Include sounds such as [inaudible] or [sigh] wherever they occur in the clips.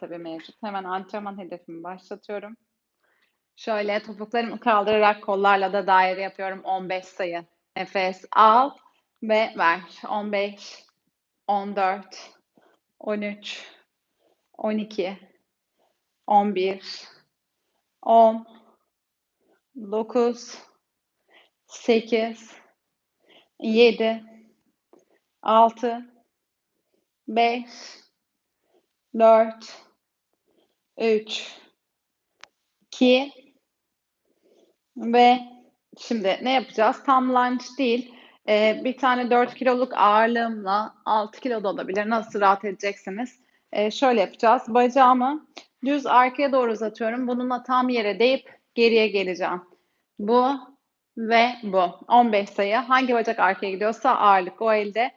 tabii mevcut. Hemen antrenman hedefimi başlatıyorum. Şöyle topuklarımı kaldırarak kollarla da daire yapıyorum. 15 sayı. Nefes al ve ver. 15, 14, 13, 12, 11, 10, 9, 8, 7, 6, 5, 4, 3, 2 ve şimdi ne yapacağız? Tam lunge değil. Ee, bir tane 4 kiloluk ağırlığımla 6 kilo da olabilir. Nasıl rahat edeceksiniz? Ee, şöyle yapacağız. Bacağımı düz arkaya doğru uzatıyorum. Bununla tam yere değip geriye geleceğim. Bu ve bu. 15 sayı. Hangi bacak arkaya gidiyorsa ağırlık o elde.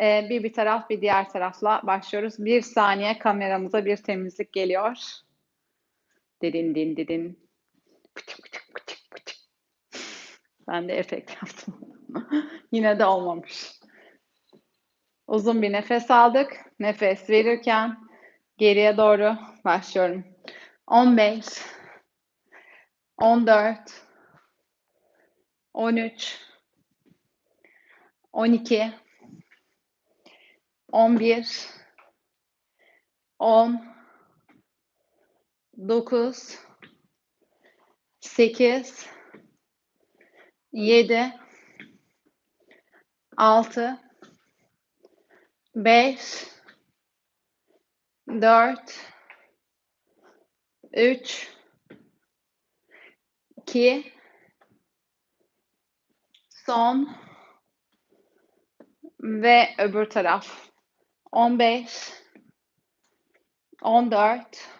Ee, bir bir taraf bir diğer tarafla başlıyoruz. Bir saniye kameramıza bir temizlik geliyor. Didin din pıçık. Ben de efekt [laughs] yaptım. Yine de olmamış. Uzun bir nefes aldık. Nefes verirken geriye doğru başlıyorum. 15 14 13 12 11 10 9 8 7 6 5 4 3 2 son ve öbür taraf. 15 14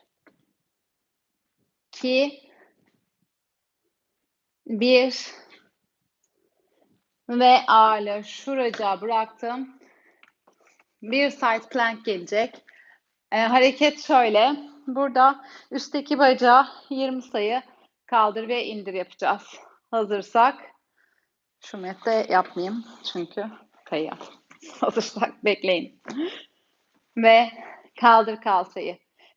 2 1 ve ağırlığı şuraca bıraktım. Bir side plank gelecek. Ee, hareket şöyle. Burada üstteki bacağı 20 sayı kaldır ve indir yapacağız. Hazırsak şu mette yapmayayım çünkü kayıyor. [laughs] Hazırsak bekleyin. Ve kaldır kalçayı.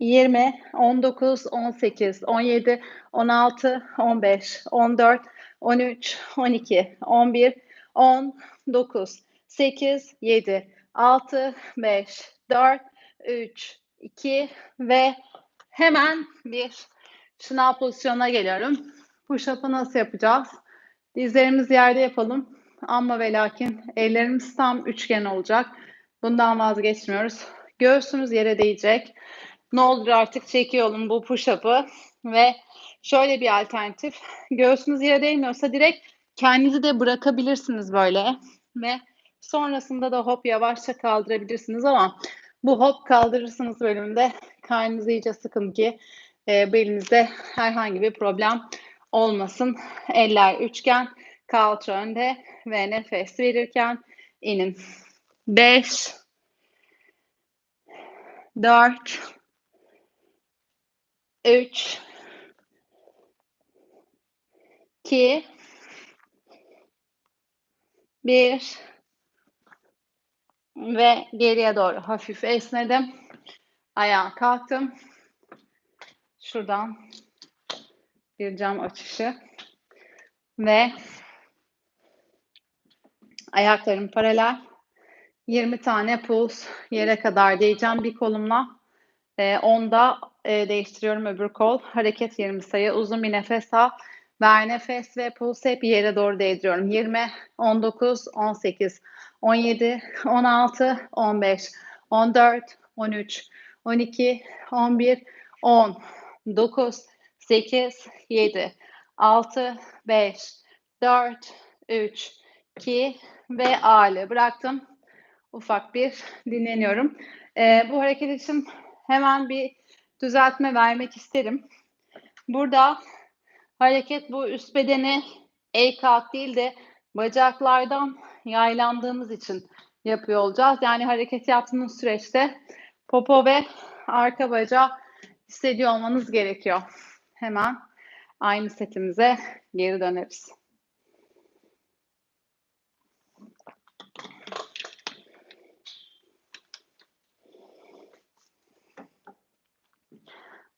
20, 19, 18, 17, 16, 15, 14, 13, 12, 11, 10, 9, 8, 7, 6, 5, 4, 3, 2 ve hemen bir şınav pozisyonuna geliyorum. Push-up'ı nasıl yapacağız? Dizlerimiz yerde yapalım. Ama ve lakin ellerimiz tam üçgen olacak. Bundan vazgeçmiyoruz. Göğsümüz yere değecek. Ne olur artık çekiyorum bu push-up'ı ve şöyle bir alternatif. Göğsünüz yere değmiyorsa direkt kendinizi de bırakabilirsiniz böyle ve sonrasında da hop yavaşça kaldırabilirsiniz ama bu hop kaldırırsınız bölümünde karnınızı iyice sıkın ki e, belinizde herhangi bir problem olmasın. Eller üçgen, kalça önde ve nefes verirken inin. 5 4 3 2 1 ve geriye doğru hafif esnedim. Ayağa kalktım. Şuradan bir cam açışı ve ayaklarım paralel. 20 tane puls yere kadar değeceğim bir kolumla. E, onda e, değiştiriyorum öbür kol. Hareket 20 sayı. Uzun bir nefes al. Ver nefes ve puls hep yere doğru değdiriyorum. 20, 19, 18, 17, 16, 15, 14, 13, 12, 11, 10, 9, 8, 7, 6, 5, 4, 3, 2 ve ağırlığı bıraktım. Ufak bir dinleniyorum. Ee, bu hareket için hemen bir düzeltme vermek isterim. Burada hareket bu üst bedeni el kalk değil de bacaklardan yaylandığımız için yapıyor olacağız. Yani hareket yaptığınız süreçte popo ve arka bacağı hissediyor olmanız gerekiyor. Hemen aynı setimize geri döneriz.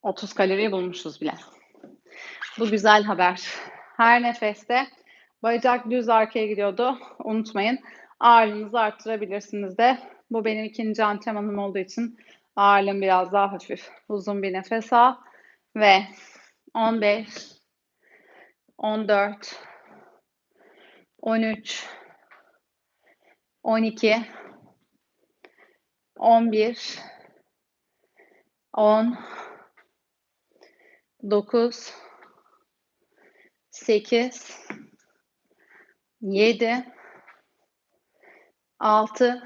Otuz kalori bulmuşuz bile. Bu güzel haber. Her nefeste bacak düz arkaya gidiyordu. Unutmayın. Ağırlığınızı arttırabilirsiniz de. Bu benim ikinci antrenmanım olduğu için ağırlığım biraz daha hafif. Uzun bir nefes al ve 15 14 13 12 11 10 9 8 7 6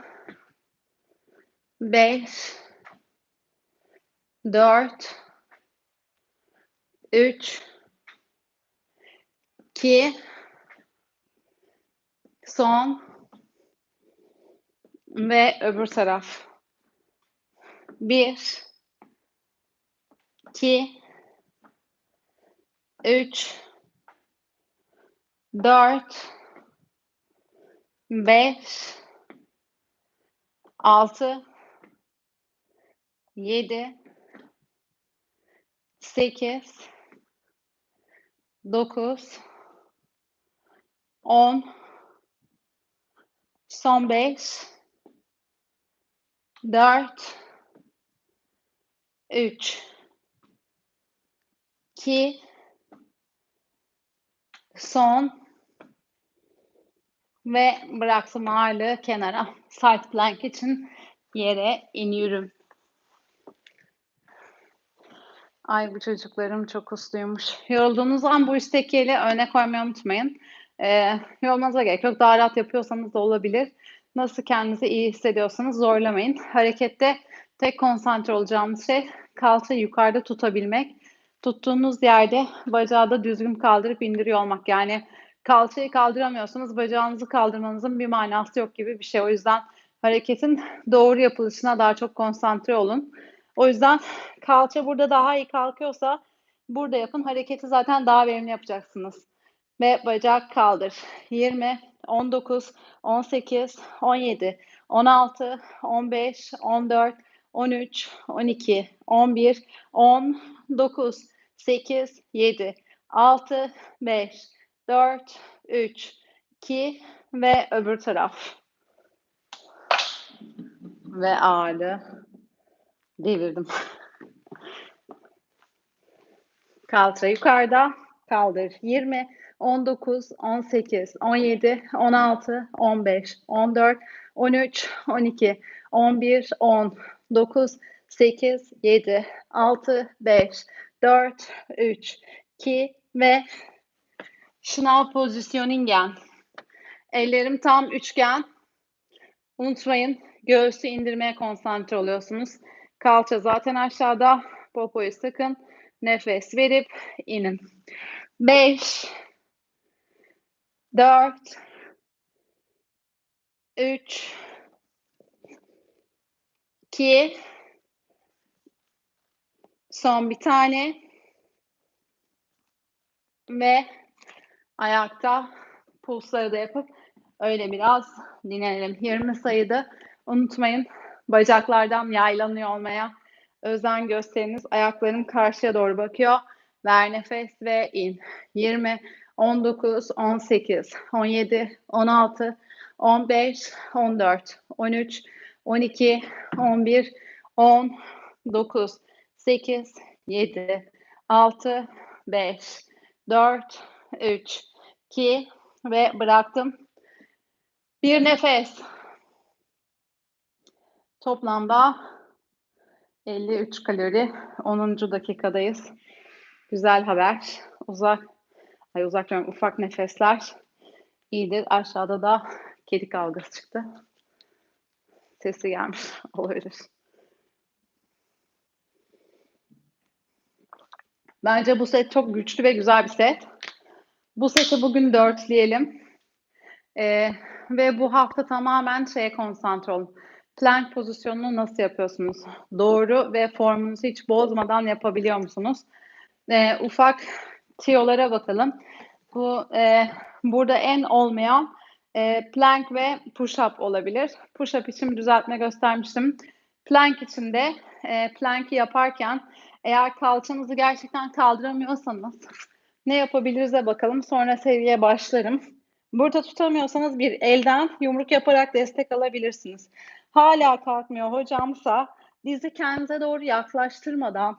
5 4 3 2 son ve öbür taraf. 1 2 3 4 5 6 7 8 9 10 son 5 4 3 2 son ve bıraktım ağırlığı kenara. Side plank için yere iniyorum. Ay bu çocuklarım çok usluymuş. Yorulduğunuz an bu üstteki eli öne koymayı unutmayın. Ee, yorulmanıza gerek yok. Daha rahat yapıyorsanız da olabilir. Nasıl kendinizi iyi hissediyorsanız zorlamayın. Harekette tek konsantre olacağımız şey kalçayı yukarıda tutabilmek. Tuttuğunuz yerde bacağı da düzgün kaldırıp indiriyor olmak. Yani kalçayı kaldıramıyorsanız bacağınızı kaldırmanızın bir manası yok gibi bir şey. O yüzden hareketin doğru yapılışına daha çok konsantre olun. O yüzden kalça burada daha iyi kalkıyorsa burada yapın. Hareketi zaten daha verimli yapacaksınız. Ve bacak kaldır. 20, 19, 18, 17, 16, 15, 14, 13, 12, 11, 10, 9, 8, 7, 6, 5, 4, 3, 2 ve öbür taraf. Ve ağırlığı devirdim. Kalça yukarıda. Kaldır. 20, 19, 18, 17, 16, 15, 14, 13, 12, 11, 10, 9, 8, 7, 6, 5, 4, 3, 2 ve şınav pozisyoningen. Ellerim tam üçgen. Unutmayın göğsü indirmeye konsantre oluyorsunuz. Kalça zaten aşağıda. Popoyu sıkın. Nefes verip inin. 5 4 3 2 son bir tane ve ayakta pulsları da yapıp öyle biraz dinlenelim. 20 sayıda unutmayın bacaklardan yaylanıyor olmaya özen gösteriniz. Ayaklarım karşıya doğru bakıyor. Ver nefes ve in. 20, 19, 18, 17, 16, 15, 14, 13, 12, 11, 10, 9, 8, 7, 6, 5, 4, 3, 2 ve bıraktım. Bir nefes. Toplamda 53 kalori. 10. dakikadayız. Güzel haber. Uzak, ay uzak diyorum, ufak nefesler iyidir. Aşağıda da kedi kavgası çıktı. Sesi gelmiş [laughs] olabilir. Bence bu set çok güçlü ve güzel bir set. Bu seti bugün dörtleyelim. Ee, ve bu hafta tamamen şeye konsantre olun. Plank pozisyonunu nasıl yapıyorsunuz? Doğru ve formunuzu hiç bozmadan yapabiliyor musunuz? Ee, ufak tiyolara bakalım. Bu e, burada en olmayan e, plank ve push-up olabilir. Push-up için düzeltme göstermiştim. Plank için de e, plank'i yaparken eğer kalçanızı gerçekten kaldıramıyorsanız ne yapabiliriz'e bakalım. Sonra seviye başlarım. Burada tutamıyorsanız bir elden yumruk yaparak destek alabilirsiniz. Hala kalkmıyor hocamsa dizi kendinize doğru yaklaştırmadan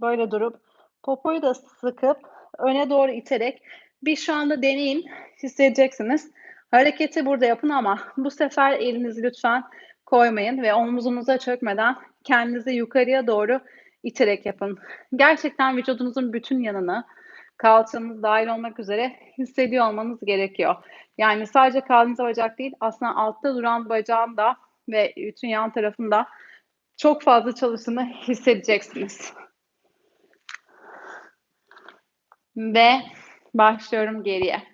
böyle durup popoyu da sıkıp öne doğru iterek bir şu anda deneyin hissedeceksiniz. Hareketi burada yapın ama bu sefer elinizi lütfen koymayın ve omuzunuza çökmeden kendinizi yukarıya doğru iterek yapın. Gerçekten vücudunuzun bütün yanını kalçanız dahil olmak üzere hissediyor olmanız gerekiyor. Yani sadece kalbiniz bacak değil aslında altta duran bacağın da ve bütün yan tarafında çok fazla çalıştığını hissedeceksiniz. Ve başlıyorum geriye.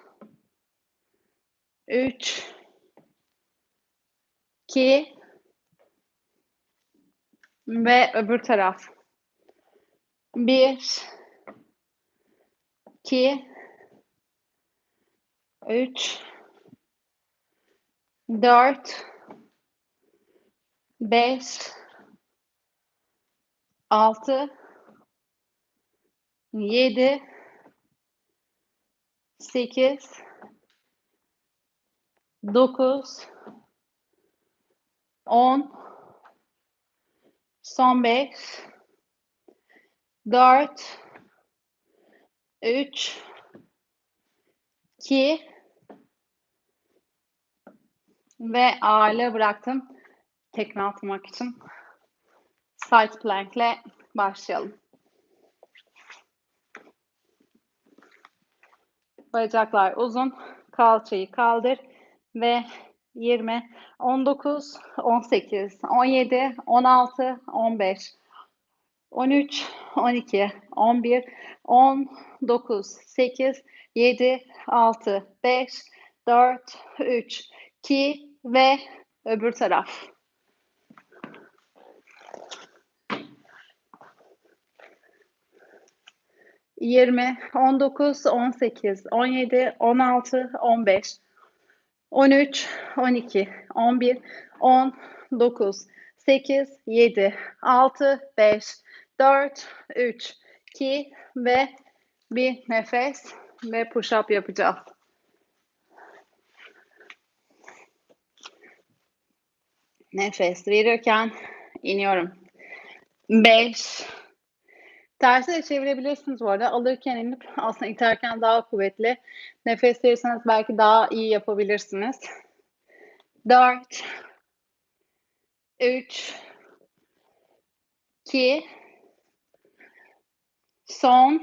3 2 ve öbür taraf. 1 2 3 4 5 6 7 8 9 10 son 5 4 3 2 ve ağırlığı bıraktım. Tekme atmak için. Side plank ile başlayalım. Bacaklar uzun. Kalçayı kaldır ve 20, 19, 18, 17, 16, 15, 13, 12, 11, 10, 9, 8, 7, 6, 5, 4, 3, 2 ve öbür taraf. Yirmi, on dokuz, on sekiz, on yedi, on altı, on beş, on üç, on iki, on bir, on dokuz, sekiz, yedi, altı, beş, dört, üç, iki ve bir nefes ve push up yapacağız. Nefes verirken iniyorum. 5 Tersi de çevirebilirsiniz bu arada. Alırken inip [laughs] aslında iterken daha kuvvetli. Nefes verirseniz belki daha iyi yapabilirsiniz. 4 3 2 son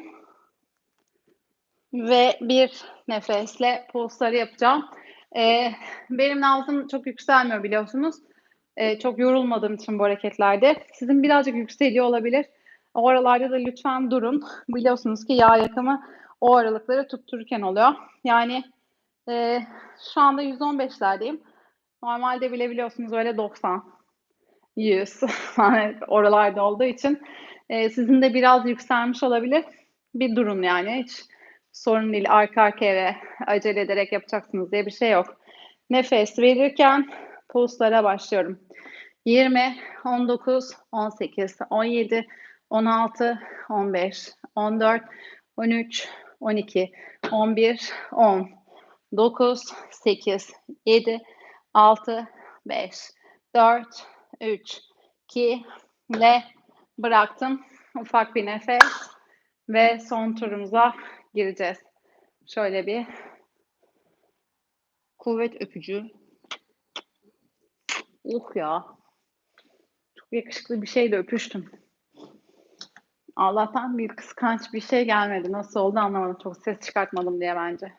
ve bir nefesle pulsları yapacağım. Ee, benim nabzım çok yükselmiyor biliyorsunuz. Ee, çok yorulmadığım için bu hareketlerde. Sizin birazcık yükseliyor olabilir. O aralarda da lütfen durun. [laughs] Biliyorsunuz ki yağ yakımı o aralıkları tuttururken oluyor. Yani e, şu anda 115'lerdeyim. Normalde bile biliyorsunuz öyle 90, 100 [laughs] oralarda olduğu için e, sizin de biraz yükselmiş olabilir. Bir durun yani hiç sorun değil arka arkaya ve acele ederek yapacaksınız diye bir şey yok. Nefes verirken pulslara başlıyorum. 20, 19, 18, 17, 16, 15, 14, 13, 12, 11, 10, 9, 8, 7, 6, 5, 4, 3, 2 ve bıraktım. Ufak bir nefes ve son turumuza gireceğiz. Şöyle bir kuvvet öpücü. Uh ya. Çok yakışıklı bir şeyle öpüştüm. Allah'tan bir kıskanç bir şey gelmedi. Nasıl oldu anlamadım. Çok ses çıkartmadım diye bence.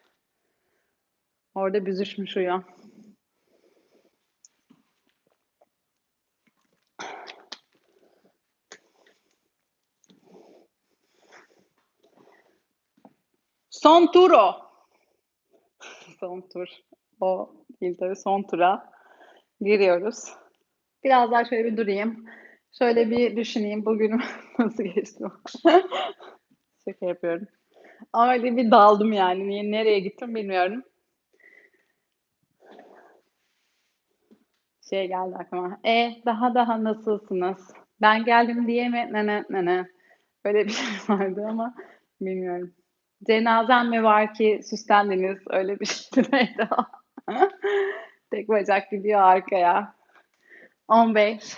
Orada büzüşmüş uyan. Son tur o. son tur. O değil tabii son tura giriyoruz. Biraz daha şöyle bir durayım. Şöyle bir düşüneyim bugün [laughs] nasıl geçti. [laughs] Şaka yapıyorum. Ama öyle bir daldım yani. Niye, nereye gittim bilmiyorum. Şey geldi aklıma. E daha daha nasılsınız? Ben geldim diye mi? Ne ne ne ne. Öyle bir [laughs] şey vardı ama bilmiyorum. Cenazem mi var ki süslendiniz? Öyle bir şeydi neydi? Tek bacak gidiyor arkaya. 15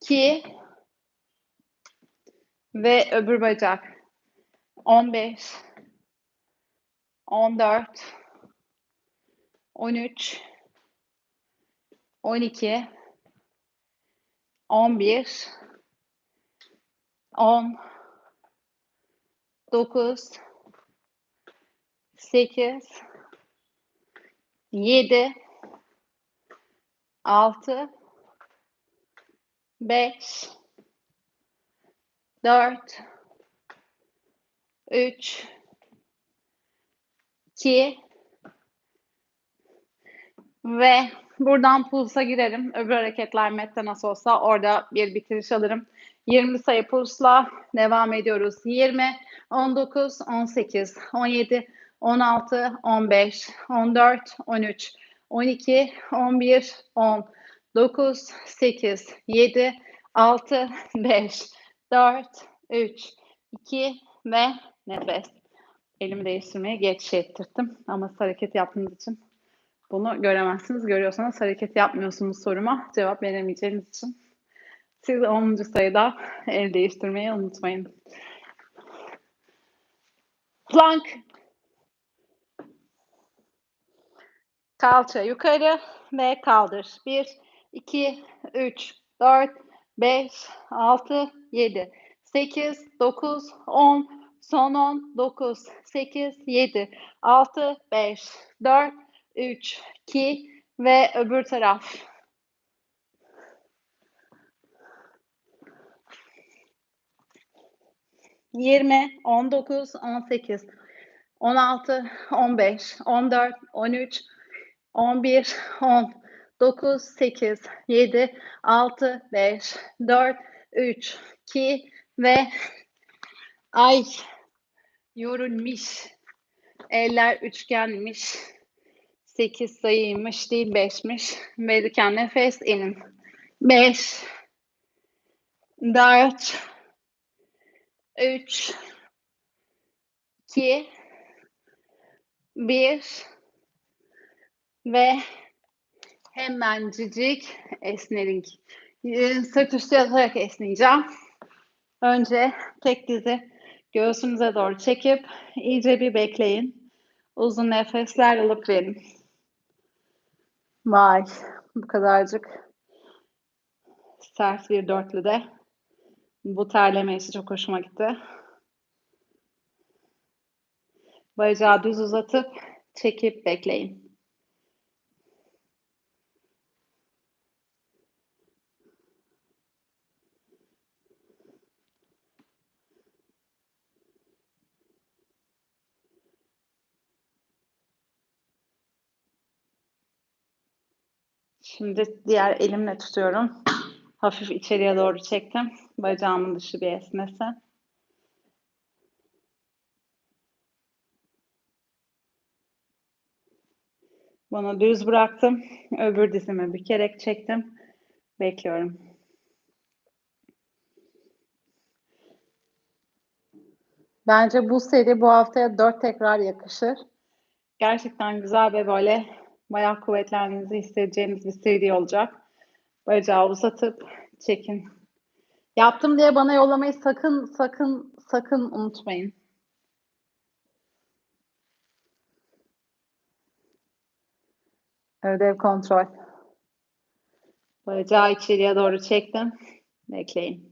2 ve öbür bacak. 15 14 13 12 11 10 9 8 7 6 5 4 3 2 ve buradan pulsa girerim. Öbür hareketler mette nasıl olsa orada bir bitiriş alırım. 20 sayı pulsla devam ediyoruz. 20, 19, 18, 17, 16, 15, 14, 13, 12, 11, 10, 9, 8, 7, 6, 5, 4, 3, 2 ve nefes. Elimi değiştirmeye geç ettirdim ama hareket yaptığınız için bunu göremezsiniz. Görüyorsanız hareket yapmıyorsunuz soruma cevap veremeyeceğiniz için. Siz 10. sayıda el değiştirmeyi unutmayın. Plank. Kalça yukarı ve kaldır. 1, 2, 3, 4, 5, 6, 7, 8, 9, 10, son 10, 9, 8, 7, 6, 5, 4, 3, 2 ve öbür taraf. Yirmi, on dokuz, on sekiz, on altı, on beş, on dört, on üç, on bir, on, dokuz, sekiz, yedi, altı, beş, dört, üç, iki ve ay yorulmuş. Eller üçgenmiş. 8 sayıymış değil 5'miş. Verirken nefes inin. 5 4 3 2 1 ve hemencik esnedik. Sırt üstü yatarak esneyeceğim. Önce tek dizi göğsünüze doğru çekip iyice bir bekleyin. Uzun nefesler alıp verin. Vay, bu kadarcık sert bir dörtlü de. Bu terleme işi çok hoşuma gitti. Bacağı düz uzatıp çekip bekleyin. Şimdi diğer elimle tutuyorum. Hafif içeriye doğru çektim. Bacağımın dışı bir esnesin. Bunu düz bıraktım. Öbür dizimi bükerek çektim. Bekliyorum. Bence bu seri bu haftaya dört tekrar yakışır. Gerçekten güzel ve böyle bayağı kuvvetlendiğinizi hissedeceğiniz bir seri olacak. Bacağı uzatıp çekin. Yaptım diye bana yollamayı sakın sakın sakın unutmayın. Ödev kontrol. Bacağı içeriye doğru çektim. Bekleyin.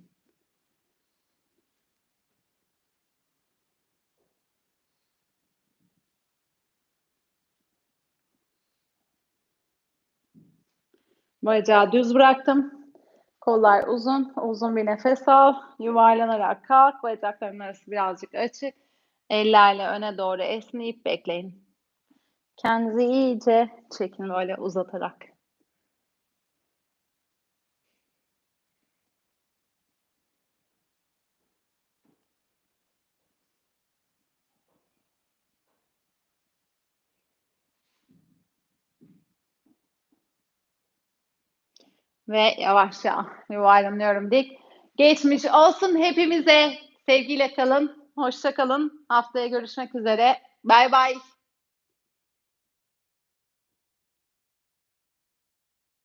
Bacağı düz bıraktım. Kollar uzun. Uzun bir nefes al. Yuvarlanarak kalk. Bacakların arası birazcık açık. Ellerle öne doğru esneyip bekleyin. Kendinizi iyice çekin böyle uzatarak. Ve yavaşça yuvarlanıyorum dik. Geçmiş olsun hepimize. Sevgiyle kalın. Hoşça kalın. Haftaya görüşmek üzere. Bay bay.